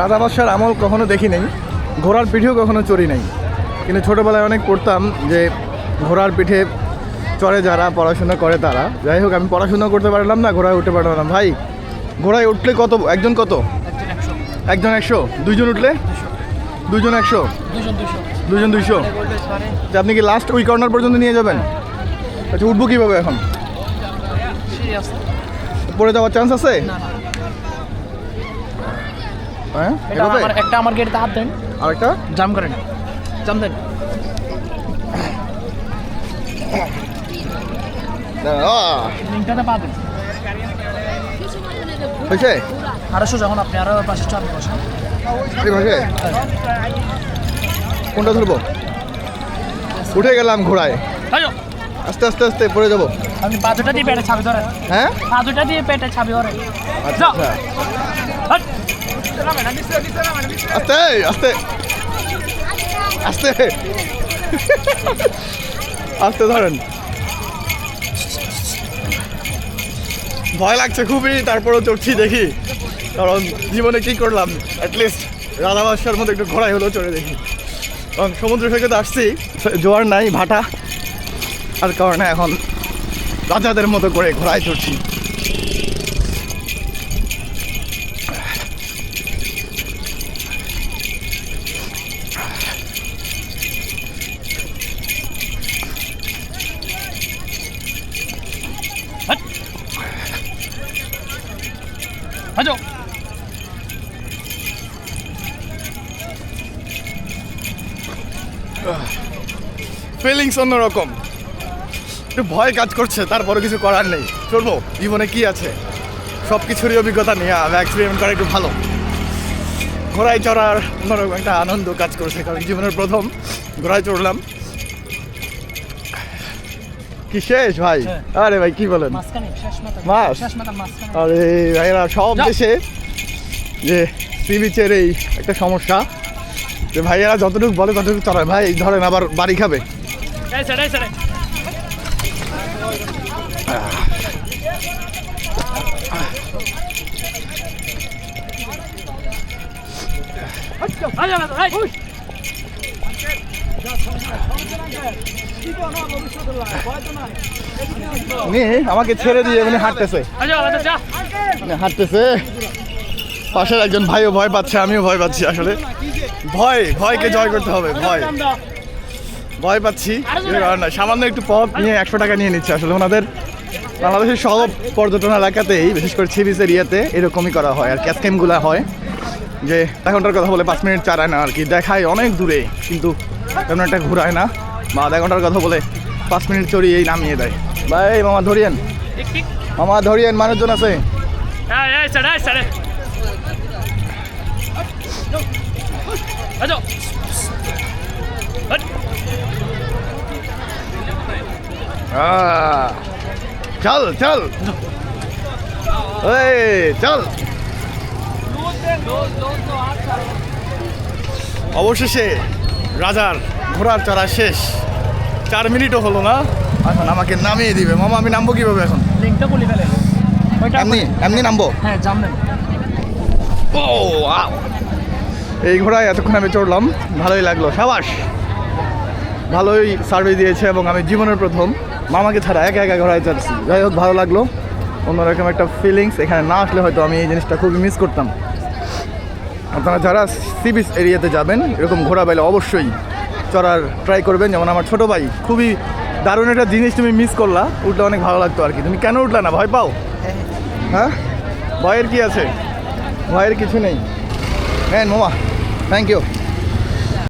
রাজা বাদশার আমল কখনো দেখি নাই, ঘোড়ার পিঠেও কখনো চড়ি নাই। কিন্তু ছোটোবেলায় অনেক পড়তাম যে ঘোড়ার পিঠে চড়ে যারা, পড়াশোনা করে তারা। যাই হোক, আমি পড়াশোনা করতে পারলাম না, ঘোড়ায় উঠতে পারলাম ভাই, ঘোড়ায় উঠলে কত, একজন কত? একজন একশো। দুইজন উঠলে? দুইজন একশো? দুজন দুইশো। আপনি কি লাস্ট ওই কর্নার পর্যন্ত নিয়ে যাবেন? আচ্ছা উঠবো কীভাবে এখন? পড়ে যাওয়ার চান্স আছে? হ্যাঁ? একটা আমার গেটে হাত দেন। আরেকটা? জাম করেন জাম দেন। হয়েছে? আড়াইশো যখন আপনি আরও পাশে চার বসেন। কোনটা ধরবো উঠে গেলাম ঘোড়ায়। আস্তে আস্তে আস্তে পড়ে যাব। আপনি পা দুটা দিয়ে পেটে ছাবি ধরেন হ্যাঁ? পা দুটা দিয়ে পেটে ছাবি ধরেন আচ্ছা। আচ্ছা। আস্তে আস্তে। আস্তে। আস্তে ধরেন। ভয় লাগছে খুবই তারপরেও চড়ছি দেখি। কারণ জীবনে কি করলাম? অ্যাটলিস্ট রাধা বাদশার মধ্যে একটু ঘোড়াই হলেও চড়ে দেখি। কারণ সমুদ্র সৈকতে আসছি জোয়ার নাই ভাটা। আর কারণে এখন রাজাদের মতো করে ঘোড়ায় চড়ছি। ফিলিংস অন্যরকম। একটু ভয় কাজ করছে তারপরে কিছু করার নেই। চলবো জীবনে কি আছে? সব কিছুরই অভিজ্ঞতা নিয়ে আমি এক্সপেরিমেন্ট করা একটু ভালো। ঘোড়ায় চড়ার অন্যরকম একটা আনন্দ কাজ করছে কারণ জীবনের প্রথম ঘোড়ায় চড়লাম। কি শেষ ভাই? হ্যাঁ। আরে ভাই কি বলেন? মাঝখানে আরে ভাইরা সব দেশে যে সি বিচের এই একটা সমস্যা যে ভাইয়েরা যতটুকু বলে ততটুকু চড়ায়। ভাই ধরেন আবার বাড়ি খাবে। আমাকে ছেড়ে দিয়ে উনি হাঁটতেছে। হাঁটতেছে। পাশের একজন ভাইও ভয় পাচ্ছে, আমিও ভয় পাচ্ছি আসলে। ভয়, ভয়কে জয় করতে হবে, ভয়। ভয় পাচ্ছি সামান্য একটু পথ নিয়ে একশো টাকা নিয়ে নিচ্ছে। আসলে ওনাদের বাংলাদেশের সব পর্যটন এলাকাতেই, বিশেষ করে ছিবিসের ইয়েতে এরকমই করা হয়। আর ক্যাসকেমগুলো হয় যে এখনটার কথা বলে পাঁচ মিনিট চারায় না, আর কি দেখায় অনেক দূরে, কিন্তু তেমন একটা ঘুরায় না। বা আধা ঘণ্টার কথা বলে পাঁচ মিনিট চড়িয়েই নামিয়ে দেয়। ভাই, মামা ধরিয়েন। মামা ধরিয়েন, মানুষজন আছে। চল চল। এই চল। অবশেষে রাজার ঘোড়ার চড়া শেষ। চার মিনিটও হলো না। এখন আমাকে নামিয়ে দিবে। মামা আমি নামবো কীভাবে এখন? লিঙ্কটা বলি ফেলে। এমনি এমনি নামবো? হ্যাঁ জাম ও এই ঘোড়ায় এতক্ষণ আমি চড়লাম। ভালোই লাগল। সাবাস। ভালোই সার্ভিস দিয়েছে এবং আমি জীবনের প্রথম মামাকে ছাড়া একা একা ঘোরায় চড়ছি যাই হোক, ভালো লাগল। অন্যরকম একটা ফিলিংস এখানে না আসলে হয়তো আমি এই জিনিসটা খুবই মিস করতাম। আপনারা যারা সি বিচ এরিয়াতে যাবেন, এরকম ঘোড়া বাইলে অবশ্যই চড়ার ট্রাই করবেন। যেমন আমার ছোটো ভাই, খুবই দারুণ একটা জিনিস তুমি মিস করলা। উঠলে অনেক ভালো লাগতো আর কি। তুমি কেন উঠলা না? ভয় পাও? হ্যাঁ? ভয়ের কি আছে? ভয়ের কিছু নেই। হ্যাঁ নোয়া থ্যাংক ইউ